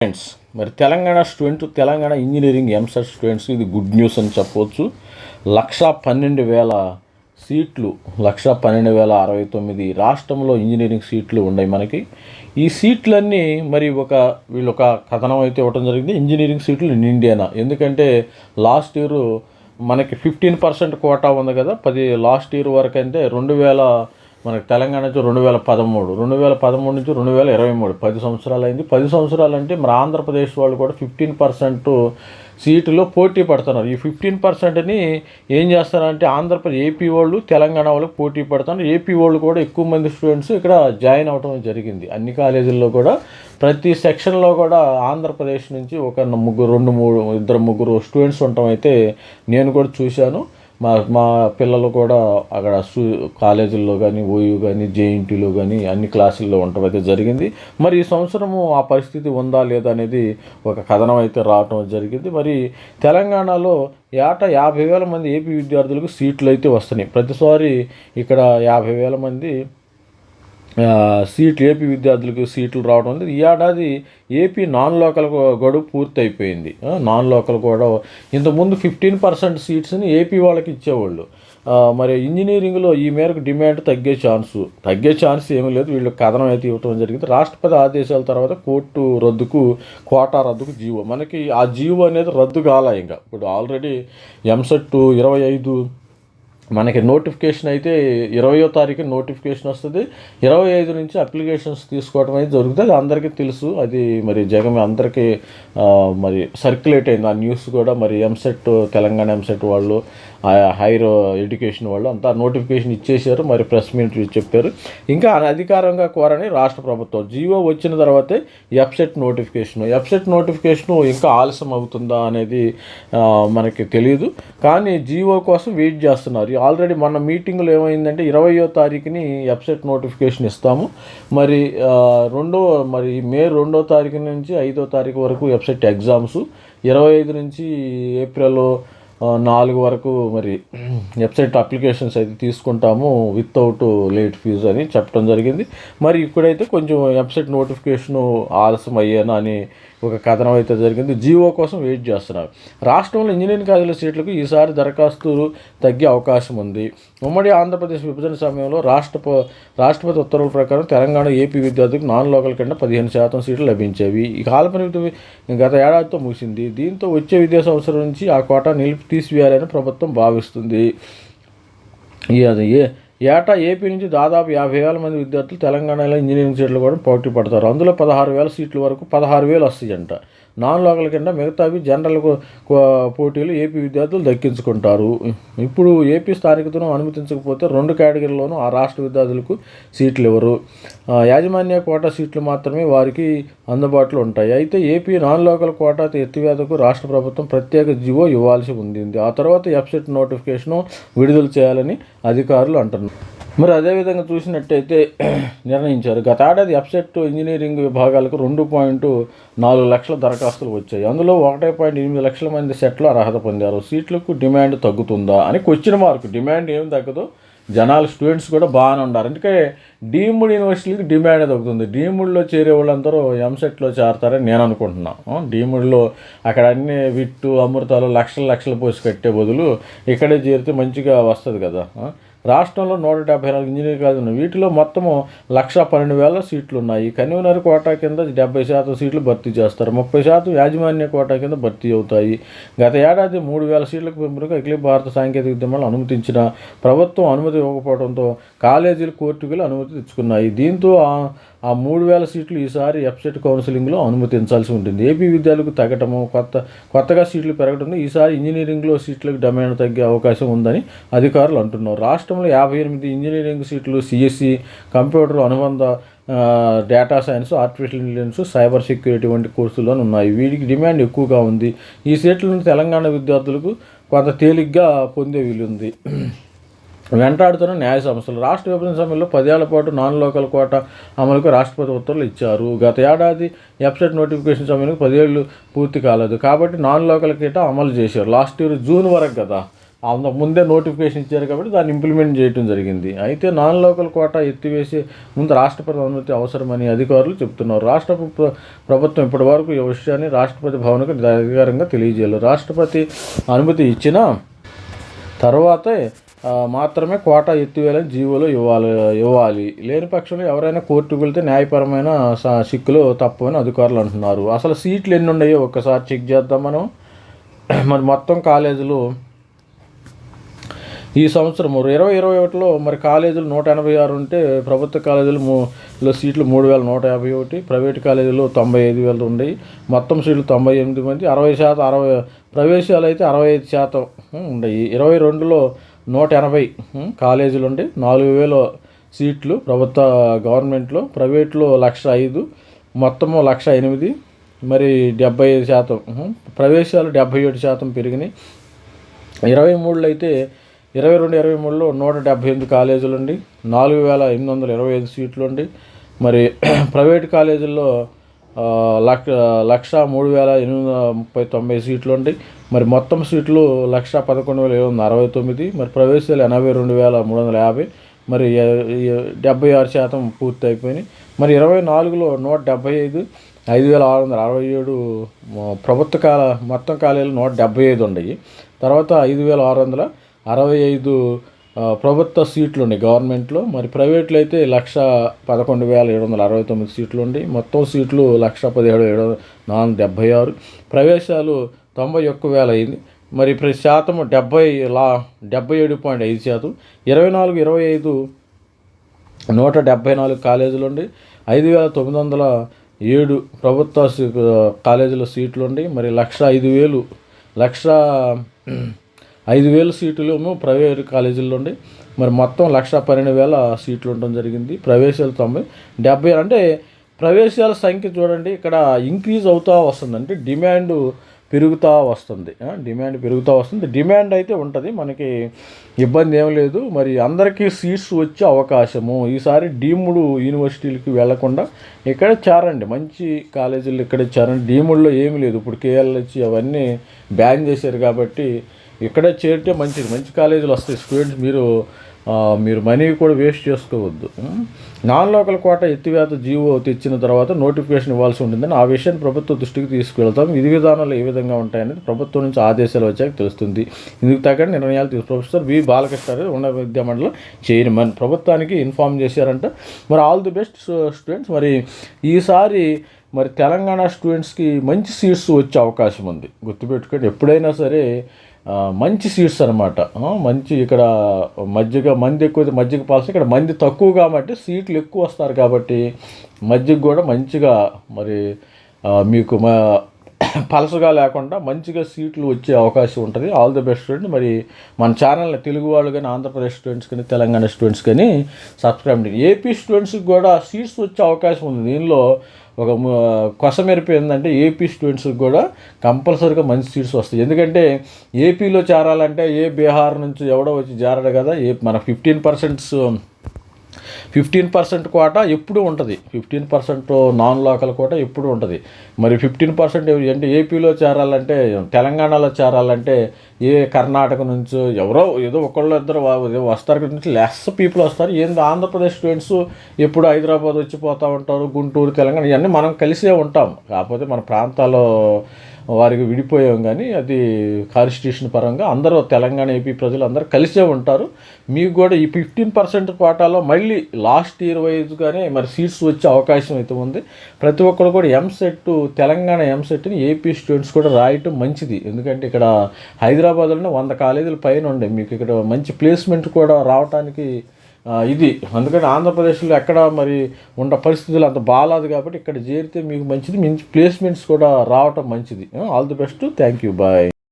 Students మరి Telangana student Telangana engineering EAMCET students ఇది good news అని చెప్పవచ్చు లక్ష పన్నెండు వేల సీట్లు లక్ష పన్నెండు వేల అరవై తొమ్మిది రాష్ట్రంలో ఇంజనీరింగ్ సీట్లు ఉన్నాయి మనకి. ఈ సీట్లన్నీ మరి ఒక వీళ్ళు ఒక కథనం అయితే ఇవ్వడం జరిగింది. ఇంజనీరింగ్ సీట్లు ఇన్ ఇండియానా? ఎందుకంటే లాస్ట్ ఇయర్ మనకి ఫిఫ్టీన్ పర్సెంట్ కోటా ఉంది కదా పది లాస్ట్ ఇయర్ వరకు అంటే రెండు వేల మనకి తెలంగాణ నుంచి రెండు వేల పదమూడు రెండు వేల పదమూడు నుంచి రెండు వేల ఇరవై మూడు పది సంవత్సరాలు అయింది పది సంవత్సరాలు అంటే మన ఆంధ్రప్రదేశ్ వాళ్ళు కూడా ఫిఫ్టీన్ పర్సెంట్ సీటులో పోటీ పడుతున్నారు. ఈ ఫిఫ్టీన్ పర్సెంట్ని ఏం చేస్తారంటే ఆంధ్రప్రదేశ్ ఏపీ వాళ్ళు తెలంగాణ వాళ్ళకి పోటీ పడుతున్నారు. ఏపీ వాళ్ళు కూడా ఎక్కువ మంది స్టూడెంట్స్ ఇక్కడ జాయిన్ అవడం జరిగింది. అన్ని కాలేజీల్లో కూడా ప్రతి సెక్షన్లో కూడా ఆంధ్రప్రదేశ్ నుంచి ఒక ముగ్గురు రెండు మూడు ఇద్దరు ముగ్గురు స్టూడెంట్స్ ఉండటం అయితే నేను కూడా చూశాను. మా మా పిల్లలు కూడా అక్కడ స్టూ కాలేజీల్లో కానీ ఓయూ కానీ జేఎన్టీలో కానీ అన్ని క్లాసుల్లో ఉండటం అయితే జరిగింది. మరి ఈ సంవత్సరము ఆ పరిస్థితి ఉందా లేదా అనేది ఒక కథనం అయితే రావటం జరిగింది. మరి తెలంగాణలో ఏటా యాభై వేల మంది ఏపీ విద్యార్థులకు సీట్లు అయితే వస్తున్నాయి. ప్రతిసారి ఇక్కడ యాభై వేల మంది సీట్లు ఏపీ విద్యార్థులకు సీట్లు రావడం అనేది ఈ ఏడాది ఏపీ నాన్ లోకల్ గడువు పూర్తి అయిపోయింది నాన్ లోకల్ కూడా ఇంతకుముందు ఫిఫ్టీన్ పర్సెంట్ సీట్స్ని ఏపీ వాళ్ళకి ఇచ్చేవాళ్ళు. మరి ఇంజనీరింగ్లో ఈ మేరకు డిమాండ్ తగ్గే ఛాన్సు. తగ్గే ఛాన్స్ ఏమీ లేదు. వీళ్ళు కథనం అయితే ఇవ్వడం జరిగింది. రాష్ట్రపతి ఆదేశాల తర్వాత కోర్టు రద్దుకు కోటా రద్దుకు జీవో. మనకి ఆ జీవో అనేది రద్దు కాల ఇంకా. ఇప్పుడు ఆల్రెడీ ఎంసెట్ ఇరవై ఐదు మనకి నోటిఫికేషన్ అయితే ఇరవయో తారీఖు నోటిఫికేషన్ వస్తుంది. ఇరవై ఐదు నుంచి అప్లికేషన్స్ తీసుకోవడం అయితే జరుగుతుంది. అందరికీ తెలుసు. అది మరి జగన్ అందరికీ మరి సర్క్యులేట్ అయింది. ఆ న్యూస్ కూడా మరి ఎంసెట్ తెలంగాణ ఎంసెట్ వాళ్ళు ఆ హైర్ ఎడ్యుకేషన్ వాళ్ళు అంతా నోటిఫికేషన్ ఇచ్చేశారు మరి ప్రెస్ మీట్ చెప్పారు. ఇంకా అధికారంగా కోరని రాష్ట్ర ప్రభుత్వం జీవో వచ్చిన తర్వాతే ఎఫ్సెట్ నోటిఫికేషన్. ఎఫ్సెట్ నోటిఫికేషన్ ఇంకా ఆలస్యం అవుతుందా అనేది మనకి తెలియదు కానీ జియో కోసం వెయిట్ చేస్తున్నారు. ఆల్రెడీ మన మీటింగ్లో ఏమైందంటే ఇరవయో తారీఖుని ఎఫ్సెట్ నోటిఫికేషన్ ఇస్తాము. మరి రెండో మరి మే రెండో తారీఖు నుంచి ఐదో తారీఖు వరకు వెబ్సైట్ ఎగ్జామ్స్. ఇరవై ఐదు నుంచి ఏప్రిల్ నాలుగు వరకు మరి వెబ్సైట్ అప్లికేషన్స్ అయితే తీసుకుంటాము వితౌట్ లేట్ ఫీజు అని చెప్పడం జరిగింది. మరి ఇప్పుడైతే కొంచెం వెబ్సైట్ నోటిఫికేషన్ ఆలస్యం అయ్యానా అని ఒక కథనం అయితే జరిగింది. జీవో కోసం వెయిట్ చేస్తున్నారు. రాష్ట్రంలో ఇంజనీరింగ్ కాలేజీల సీట్లకు ఈసారి దరఖాస్తులు తగ్గే అవకాశం ఉంది. ఉమ్మడి ఆంధ్రప్రదేశ్ విభజన సమయంలో రాష్ట్ర రాష్ట్రపతి ఉత్తర్వుల ప్రకారం తెలంగాణ ఏపీ విద్యార్థులకు నాన్ లోకల్ కింద పదిహేను శాతం సీట్లు లభించేవి. ఈ కాలపరిమితి గత ఏడాదితో ముగిసింది. దీంతో వచ్చే విద్యా సంవత్సరం నుంచి ఆ కోటా నిలిపి తీసివేయాలని ప్రభుత్వం భావిస్తుంది. ఈ అది ఏ ఏటా ఏపీ నుంచి దాదాపు యాభై వేల మంది విద్యార్థులు తెలంగాణలో ఇంజనీరింగ్ సీట్లు కూడా పోటీ పడతారు. అందులో పదహారు వేల సీట్ల వరకు పదహారు వేలు వస్తాయంట. నాన్ లోకల్ కింద మిగతావి జనరల్ కో- పోటీలు ఏపీ విద్యార్థులు దక్కించుకుంటారు. ఇప్పుడు ఏపీ స్థానికతను అనుమతించకపోతే రెండు కేటగిరీలోనూ ఆ రాష్ట్ర విద్యార్థులకు సీట్లు ఇవ్వరు ఆ, యాజమాన్య కోటా సీట్లు మాత్రమే వారికి అందుబాటులో ఉంటాయి. అయితే ఏపీ నాన్ లోకల్ కోటా ఎత్తివేతకు రాష్ట్ర ప్రభుత్వం ప్రత్యేక జీవో ఇవ్వాల్సి ఉంది. ఆ తర్వాత వెబ్సైట్ నోటిఫికేషను విడుదల చేయాలని అధికారులు అంటున్నారు. మరి అదేవిధంగా చూసినట్టయితే నిర్ణయించారు. గత ఏడాది అప్సెట్ ఇంజనీరింగ్ విభాగాలకు రెండు పాయింట్ నాలుగు లక్షల దరఖాస్తులు వచ్చాయి. అందులో ఒకటి పాయింట్ ఎనిమిది లక్షల మంది సెట్లు అర్హత పొందారు. సీట్లకు డిమాండ్ తగ్గుతుందా అని క్వశ్చన్ మార్క్ డిమాండ్ ఏం తగ్గదు. జనాలు స్టూడెంట్స్ కూడా బాగానే ఉన్నారు. ఎందుకంటే డీమ్డ్ యూనివర్సిటీకి డిమాండ్ తగ్గుతుంది. డీమ్డ్లో చేరే వాళ్ళందరూ ఎంసెట్లో చేరతారని నేను అనుకుంటున్నాను డీమ్డ్లో అక్కడ అన్ని విట్టు అమృతాలు లక్షల లక్షలు పోసి కట్టే బదులు ఇక్కడే చేరితే మంచిగా వస్తుంది కదా. రాష్ట్రంలో నూట డెబ్బై నాలుగు ఇంజనీరింగ్ కాలేజీలు ఉన్నాయి. వీటిలో మొత్తము లక్ష పన్నెండు వేల సీట్లు ఉన్నాయి. కన్వీనర్ కోటా కింద డెబ్బై శాతం సీట్లు భర్తీ చేస్తారు. ముప్పై శాతం యాజమాన్య కోటా కింద భర్తీ అవుతాయి. గత ఏడాది మూడు వేల సీట్లకు పెంపునకు అఖిల భారత సాంకేతిక ఉద్యమాలు అనుమతించిన ప్రభుత్వం అనుమతి ఇవ్వకపోవడంతో కాలేజీలు కోర్టుకు అనుమతి తెచ్చుకున్నాయి. దీంతో ఆ- మూడు వేల సీట్లు ఈసారి ఎఫ్సెట్ కౌన్సిలింగ్లో అనుమతించాల్సి ఉంటుంది. ఏపీ విద్యార్థులకు తగ్గటము కొత్త కొత్తగా సీట్లు పెరగడంతో ఈసారి ఇంజనీరింగ్లో సీట్లకు డిమాండ్ తగ్గే అవకాశం ఉందని అధికారులు అంటున్నారు. రాష్ట్రంలో యాభై ఎనిమిది ఇంజనీరింగ్ సీట్లు సిఎస్సి కంప్యూటర్ అనుబంధ data science artificial intelligence cyber security వంటి కోర్సుల్లో ఉన్నాయి. వీటికి డిమాండ్ ఎక్కువగా ఉంది. ఈ సీట్లను తెలంగాణ విద్యార్థులకు కొంత తేలిగ్గా పొందే వీలుంది. వెంటాడుతున్న న్యాయ సంస్థలు. రాష్ట్ర విభజన సమయంలో పదేళ్ళ పాటు నాన్ లోకల్ కోట అమలుకు రాష్ట్రపతి ఉత్తర్వులు ఇచ్చారు. గత ఏడాది వెబ్సైట్ నోటిఫికేషన్ సమయంలో పదేళ్ళు పూర్తి కాలేదు. కాబట్టి నాన్ లోకల్ కేట అమలు చేశారు. లాస్ట్ ఇయర్ జూన్ వరకు కదా. ముందే నోటిఫికేషన్ ఇచ్చారు కాబట్టి దాన్ని ఇంప్లిమెంట్ చేయడం జరిగింది. అయితే నాన్ లోకల్ కోటా ఎత్తివేసి ముందు రాష్ట్రపతి అనుమతి అవసరమని అధికారులు చెప్తున్నారు రాష్ట్ర ప్రభుత్వం ఇప్పటివరకు ఈ విషయాన్ని రాష్ట్రపతి భవన్కు అధికారంగా తెలియజేయాలి రాష్ట్రపతి అనుమతి ఇచ్చిన తర్వాతే మాత్రమే కోటా ఎత్తివేయాలని జీవోలో ఇవ్వాలి ఇవ్వాలి. లేని పక్షంలో ఎవరైనా కోర్టుకు వెళ్తే న్యాయపరమైన సిక్కులు తప్పని అధికారులు అంటున్నారు. అసలు సీట్లు ఎన్ని ఉన్నాయో ఒక్కసారి చెక్ చేద్దాం మనం. మరి మొత్తం కాలేజీలు ఈ సంవత్సరం ఇరవై ఇరవై ఒకటిలో మరి కాలేజీలు నూట ఎనభై ఆరు ఉంటే ప్రభుత్వ కాలేజీలు మూలో సీట్లు మూడు వేల నూట యాభై ఒకటి ప్రైవేట్ కాలేజీలు తొంభై ఐదు వేలు ఉన్నాయి మొత్తం సీట్లు తొంభై ఎనిమిది మంది అరవై శాతం అరవై ప్రవేశాలు అయితే అరవై ఐదు శాతం ఉన్నాయి ఇరవై రెండులో నూట ఎనభై కాలేజీలు ఉండి నాలుగు వేల సీట్లు ప్రభుత్వ గవర్నమెంట్లో ప్రైవేట్లో లక్ష ఐదు మొత్తము లక్ష ఎనిమిది మరి డెబ్బై ఐదు శాతం ప్రవేశాలు డెబ్బై ఏడు శాతం పెరిగినాయి. ఇరవై మూడులో అయితే ఇరవై రెండు ఇరవై మూడులో నూట డెబ్బై ఎనిమిది కాలేజీలు ఉండి నాలుగు వేల ఎనిమిది వందల ఇరవై ఐదు సీట్లు ఉండి మరి ప్రైవేట్ కాలేజీల్లో లక్ష లక్ష మూడు వేల ఎనిమిది వందల ముప్పై తొంభై సీట్లు ఉండి మరి మొత్తం సీట్లు లక్ష పదకొండు వేల ఏడు వందల అరవై తొమ్మిది మరి ప్రవేశాలు ఎనభై రెండు వేల మూడు వందల యాభై మరి డెబ్బై ఆరు శాతం పూర్తి అయిపోయినాయి. మరి ఇరవై నాలుగులో నూట డెబ్బై ఐదు ఐదు వేల ఆరు వందల అరవై ఏడు ప్రభుత్వ కాల మొత్తం కాలేజీలు నూట డెబ్బై ఐదు ఉన్నాయి. తర్వాత ఐదు వేల ఆరు వందల అరవై ఐదు ప్రభుత్వ సీట్లు ఉన్నాయి గవర్నమెంట్లో. మరి ప్రైవేట్లో అయితే లక్ష పదకొండు వేల ఏడు వందల అరవై తొమ్మిది సీట్లు ఉన్నాయి. మొత్తం సీట్లు లక్ష పదిహేడు ఏడు నాలుగు డెబ్బై ఆరు. ప్రవేశాలు తొంభై ఒక్క వేల అయింది. మరి ప్రతి శాతం డెబ్బై లా డెబ్బై ఏడు పాయింట్ ఐదు శాతం. ఇరవై నాలుగు ఇరవై ఐదు నూట డెబ్బై నాలుగు కాలేజీలు ఉండి ఐదు వేల తొమ్మిది వందల ఏడు ప్రభుత్వ కాలేజీల సీట్లు ఉండి మరి లక్ష ఐదు వేలు లక్ష ఐదు వేలు సీట్లు ఏమో ప్రైవేట్ కాలేజీల్లో ఉండి మరి మొత్తం లక్ష పన్నెండు వేల సీట్లు ఉండడం జరిగింది. ప్రవేశాలు తొంభై డెబ్బై అంటే ప్రవేశాల సంఖ్య చూడండి ఇక్కడ ఇంక్రీజ్ అవుతూ వస్తుంది అంటే డిమాండ్ పెరుగుతూ వస్తుంది. డిమాండ్ పెరుగుతూ వస్తుంది. డిమాండ్ అయితే ఉంటుంది. మనకి ఇబ్బంది ఏం లేదు. మరి అందరికీ సీట్స్ వచ్చే అవకాశము. ఈసారి డీముడు యూనివర్సిటీలకి వెళ్ళకుండా ఇక్కడ చేరండి. మంచి కాలేజీలు ఇక్కడ చేరండి. డీముడ్లో ఏమీ లేదు. ఇప్పుడు కేఎల్హెచ్ అవన్నీ బ్యాన్ చేశారు కాబట్టి ఇక్కడే చేరితే మంచిది. మంచి కాలేజీలు వస్తాయి. స్టూడెంట్స్ మీరు మీరు మనీ కూడా వేస్ట్ చేసుకోవద్దు. నాన్ లోకల్ కోట ఎత్తివేత జీవో తెచ్చిన తర్వాత నోటిఫికేషన్ ఇవ్వాల్సి ఉంటుందని ఆ విషయాన్ని ప్రభుత్వ దృష్టికి తీసుకువెళ్తాం. విధి విధానాలు ఏ విధంగా ఉంటాయనేది ప్రభుత్వం నుంచి ఆదేశాలు వచ్చాక తెలుస్తుంది. ఇందుకు తగ్గ నిర్ణయాలు తీసుకు ప్రొఫెసర్ వి బాలకృష్ణ ఉన్న ఉన్నత విద్యా మండలి చైర్మన్ ప్రభుత్వానికి ఇన్ఫామ్ చేశారంట. మరి ఆల్ ది బెస్ట్ స్టూడెంట్స్. మరి ఈసారి మరి తెలంగాణ స్టూడెంట్స్కి మంచి సీట్స్ వచ్చే అవకాశం ఉంది. గుర్తుపెట్టుకోండి. ఎప్పుడైనా సరే మంచి సీట్స్ అనమాట మంచి ఇక్కడ మజ్జిగ మంది ఎక్కువ మజ్జిగ పాల్సి ఇక్కడ మంది తక్కువ కాబట్టి సీట్లు ఎక్కువ వస్తారు కాబట్టి మజ్జిగ కూడా మంచిగా మరి మీకు మా పలసగా లేకుండా మంచిగా సీట్లు వచ్చే అవకాశం ఉంటుంది. ఆల్ ది బెస్ట్ స్టూడెంట్ మరి మన ఛానల్ని తెలుగు వాళ్ళు కానీ ఆంధ్రప్రదేశ్ స్టూడెంట్స్ కానీ తెలంగాణ స్టూడెంట్స్ కానీ సబ్స్క్రైబ్ చేయండి. ఏపీ స్టూడెంట్స్కి కూడా సీట్స్ వచ్చే అవకాశం ఉంది. దీనిలో ఒక మ- కొసమెరుపు ఏంటంటే ఏపీ స్టూడెంట్స్కి కూడా కంపల్సరీగా మంచి సీట్స్ వస్తాయి. ఎందుకంటే ఏపీలో చేరాలంటే ఏ బీహార్ నుంచి ఎవడో వచ్చి చేరడు కదా. ఏ మన fifteen percents fifteen percent quota ఎప్పుడు ఉంటుంది. Fifteen percent non local quota ఎప్పుడు ఉంటుంది. మరి ఫిఫ్టీన్ పర్సెంట్ అంటే ఏపీలో చేరాలంటే తెలంగాణలో చేరాలంటే ఏ కర్ణాటక నుంచి ఎవరో ఏదో ఒకళ్ళు ఇద్దరు వస్తారు నుంచి లెస్ పీపుల్ వస్తారు. ఏంది ఆంధ్రప్రదేశ్ స్టూడెంట్స్ ఎప్పుడు హైదరాబాద్ వచ్చి పోతూ ఉంటారు గుంటూరు తెలంగాణ ఇవన్నీ మనం కలిసే ఉంటాం. కాకపోతే మన ప్రాంతాల్లో వారికి విడిపోయాం కానీ అది కాన్స్టిట్యూషన్ పరంగా అందరూ తెలంగాణ ఏపీ ప్రజలు అందరూ కలిసే ఉంటారు. మీకు కూడా ఈ ఫిఫ్టీన్ పర్సెంట్ కోటాలో మళ్ళీ లాస్ట్ ఇయర్ వైజ్గానే మరి సీట్స్ వచ్చే అవకాశం అయితే ఉంది. ప్రతి ఒక్కరు కూడా ఎంసెట్ తెలంగాణ ఎంసెట్ని ఏపీ స్టూడెంట్స్ కూడా రాయటం మంచిది. ఎందుకంటే ఇక్కడ హైదరాబాద్లోనే వంద కాలేజీల పైన ఉండే. మీకు ఇక్కడ మంచి ప్లేస్మెంట్ కూడా రావడానికి ఇది. అందుకని ఆంధ్రప్రదేశ్లో ఎక్కడ మరి ఉన్న పరిస్థితులు అంత బాగాలేదు కాబట్టి ఇక్కడ చేరితే మీకు మంచిది మంచి ప్లేస్మెంట్స్ కూడా రావటం మంచిది. All the best thank you bye